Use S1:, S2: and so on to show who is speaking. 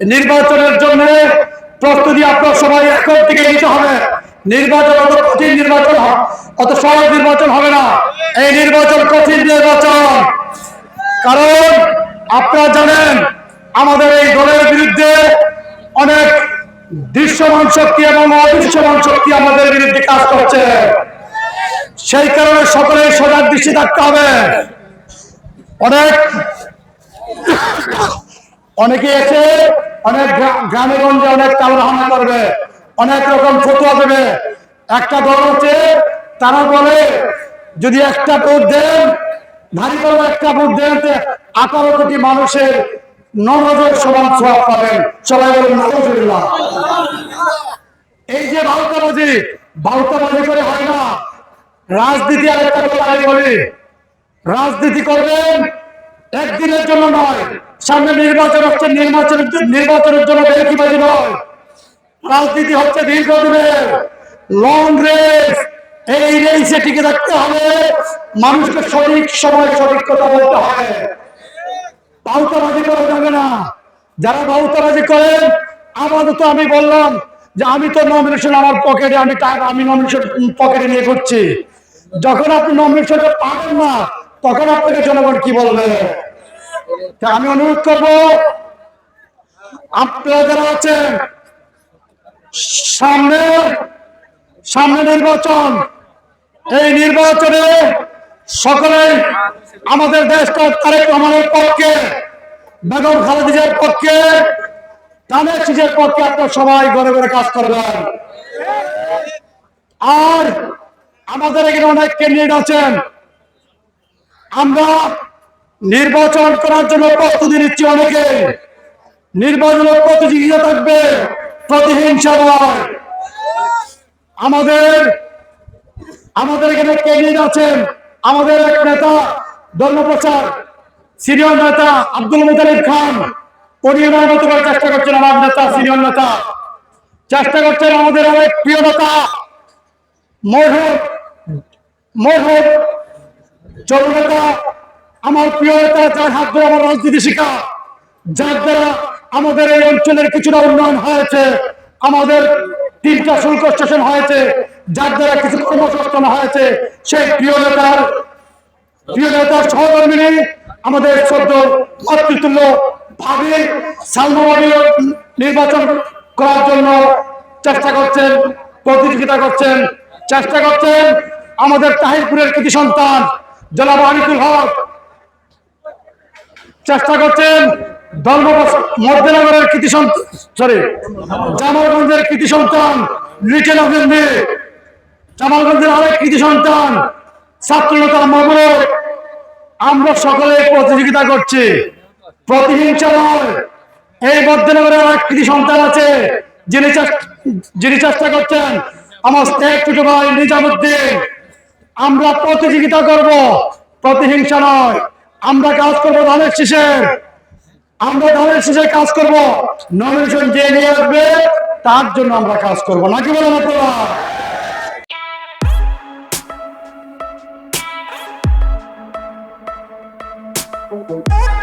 S1: নির্বাচনের জন্য প্রস্তুতি আপনার সবাই এখন থেকে নিতে হবে। নির্বাচন অত কঠিন নির্বাচন অত সহজ নির্বাচন হবে না। এই নির্বাচন কঠিন নির্বাচন। কারণ আপনারা জানেন, আমাদের এই দলের বিরুদ্ধে অনেক দৃশ্যমান শক্তি এবং অদৃশ্যমান শক্তি আমাদের বিরুদ্ধে কাজ করছে। সেই কারণে সকলের সজাগ দৃষ্টি থাকতে হবে। অনেক অনেকে এসে অনেক গ্রামে গঞ্জে অনেক তালবাহানা করবে, অনেক রকম ফতুয়া দেবে। একটা দল হচ্ছে তারা বলে, যদি একটা ভোট দেন ধারি করব একটা ভোট দেন আঠারো কোটি মানুষের নজর সমান সব পাবেন। সবাই বলুন। এই যে ভারতাবাজি ভারতাবাজি করে হয় না। রাজনীতি আর একটা বলি। রাজনীতি করবেন একদিনের জন্য নয়, সামনে নির্বাচন হচ্ছে, নির্বাচনের নির্বাচনের জন্য বেরকিবাজি নয়। রাজনীতি হচ্ছে দীর্ঘদিনের লং রেস এই রেসে টিকে থাকতে হবে, মানুষকে সঠিক সময় সঠিক কথা বলতে হবে। বাউতাবাজি করা যাবে না। যারা বাউতাবাজি করেন, আপাতত আমি বললাম যে আমি তো নমিনেশন আমার পকেটে আমি টাকা আমি নমিনেশন পকেটে নিয়ে ঘুরছি। যখন আপনি নমিনেশনটা পাবেন না তখন আপনাকে জনগণ কি বলবে? আমি অনুরোধ করব, আপনারা যারা আছেন, সামনে সামনে নির্বাচন। এই নির্বাচনে সকলে আমাদের দেশটা তারেক রহমানের পক্ষে, বেগম খালেদিজের পক্ষে তানের শিশের পক্ষে আপনার সবাই ঘরে ঘরে কাজ করবেন। আর আমাদের এখানে অনেক ক্যান্ডিডেট আছেন আমরা নির্বাচন করার জন্য প্রস্তুতি নিচ্ছি অনেকে। নির্বাচনের প্রতিযোগিতা থাকবে প্রতিহিংসা আমাদের আমাদের এখানে ক্যান্ডিডেট আছেন? আমাদের এক নেতা, ধর্মপ্রচার সিনিয়র নেতা আব্দুল মুতালিব খান। উনি মতো করে চেষ্টা করছেন, আমার নেতা সিনিয়র নেতা। চেষ্টা করছেন আমাদের অনেক প্রিয় নেতা। মরহুম মরহুম জননেতা, আমার প্রিয় নেতা, যার হাত ধরে আমার রাজনীতি শিখা, যার দ্বারা আমাদের এই অঞ্চলের কিছুটা উন্নয়ন হয়েছে, আমাদের তিনটা শুল্ক স্টেশন হয়েছে, যার দ্বারা কিছু কর্মসংস্থান হয়েছে, সেই প্রিয় নেতার প্রিয় নেতার সহকর্মিনী আমাদের সদ্য মাতৃতুল্য ভাবে সালমাবাদী নির্বাচন করার জন্য চেষ্টা করছেন, প্রতিযোগিতা করছেন, চেষ্টা করছেন আমাদের তাহিরপুরের কৃতি সন্তান জনাব আনিকুল হক, চেষ্টা করছেন কৃতি সরি কৃতি সন্তান জামালগঞ্জের আরেক সন্তান আমরা সকলে প্রতিযোগিতা করছি। প্রতিহিংসা এই মধ্যনগরের এক কৃতি সন্তান আছে, যিনি যিনি চেষ্টা করছেন আমার ছোট ভাই নিজামুদ্দিন। আমরা প্রতিযোগিতা করব, প্রতিহিংসা নয়। আমরা কাজ করব ধানের শীষের আমরা ধানের শীষের কাজ করব। নমিনেশন যে নিয়ে আসবে, তার জন্য আমরা কাজ করব। নাকি বলেন আপনারা? Thank you.